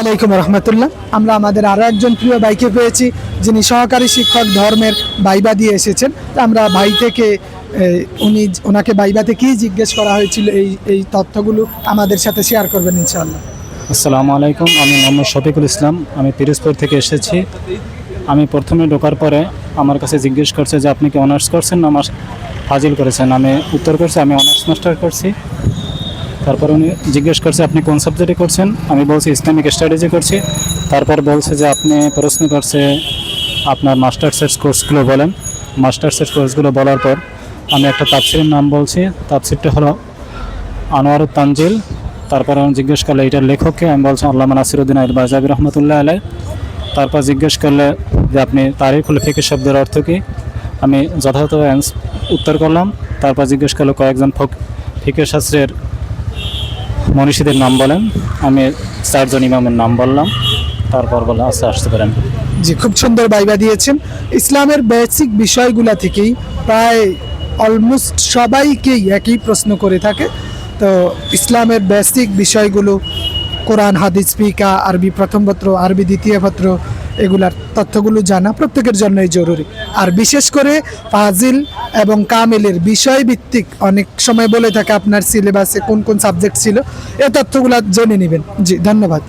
আলাইকুম রহমতুল্লাহ। আমরা আমাদের আরও একজন প্রিয় ভাইকে পেয়েছি, যিনি সহকারী শিক্ষক ধর্মের বাইবা দিয়ে এসেছেন। আমরা ভাই থেকে উনি ওনাকে বাইবাতে কি জিজ্ঞেস করা হয়েছিল, এই এই তথ্যগুলো আমাদের সাথে শেয়ার করবেন ইনশাআল্লাহ। আসসালামু আলাইকুম, আমি মোহাম্মদ শফিকুল ইসলাম। আমি পিরোজপুর থেকে এসেছি। আমি প্রথমে ঢোকার পরে আমার কাছে জিজ্ঞেস করছে যে, আপনি কি অনার্স করছেন না মাস? ফাজিল করেছেন। আমি উত্তর করছি, আমি অনার্স মাস্টার করছি। তারপর উনি জিজ্ঞেস করছে, আপনি কোন সাবজেক্টে করছেন? আমি বলছি ইসলামিক স্টাডিজে করছি। তারপর বলছে যে, আপনি প্রশ্ন করছে আপনার মাস্টার্সের কোর্সগুলো বলেন। মাস্টার্সের কোর্সগুলো বলার পর আমি একটা তাফসিরের নাম বলছি। তাফসিরটা হলো আনোয়ার তানজিল। তারপর আমি জিজ্ঞেস করলে এটার লেখককে? আমি বলছি আল্লাহ নাসিরুদ্দিন আল বাজাবি রহমতুল্লাহ আলাই তারপর জিজ্ঞেস করলে যে, আপনি তারিখুল ফিকে শব্দের অর্থ কী? আমি যথাযথ উত্তর করলাম। তারপর জিজ্ঞেস করল, কয়েকজন ফক ফিকে শাস্ত্রের মনীষীদের নাম বলেন। আমি চারজন ইমামের নাম বললাম। তারপর বলে আস্তে আসতে পারেন। জি, খুব সুন্দর বাইবা দিয়েছেন। ইসলামের বেসিক বিষয়গুলা থেকেই প্রায় অলমোস্ট সবাইকেই একই প্রশ্ন করে থাকে। তো ইসলামের বেসিক বিষয়গুলো, কোরআন, হাদিস, ফিকা, আরবি প্রথম পত্র, আরবি দ্বিতীয় পত্র এগুলার তথ্যগুলো জানা প্রত্যেকের জন্যই জরুরি। আর বিশেষ করে ফাজিল এবং কামেলের বিষয়ভিত্তিক অনেক সময় বলে থাকে আপনার সিলেবাসে কোন কোন সাবজেক্ট ছিল, এ তথ্যগুলো জেনে নেবেন। জি, ধন্যবাদ।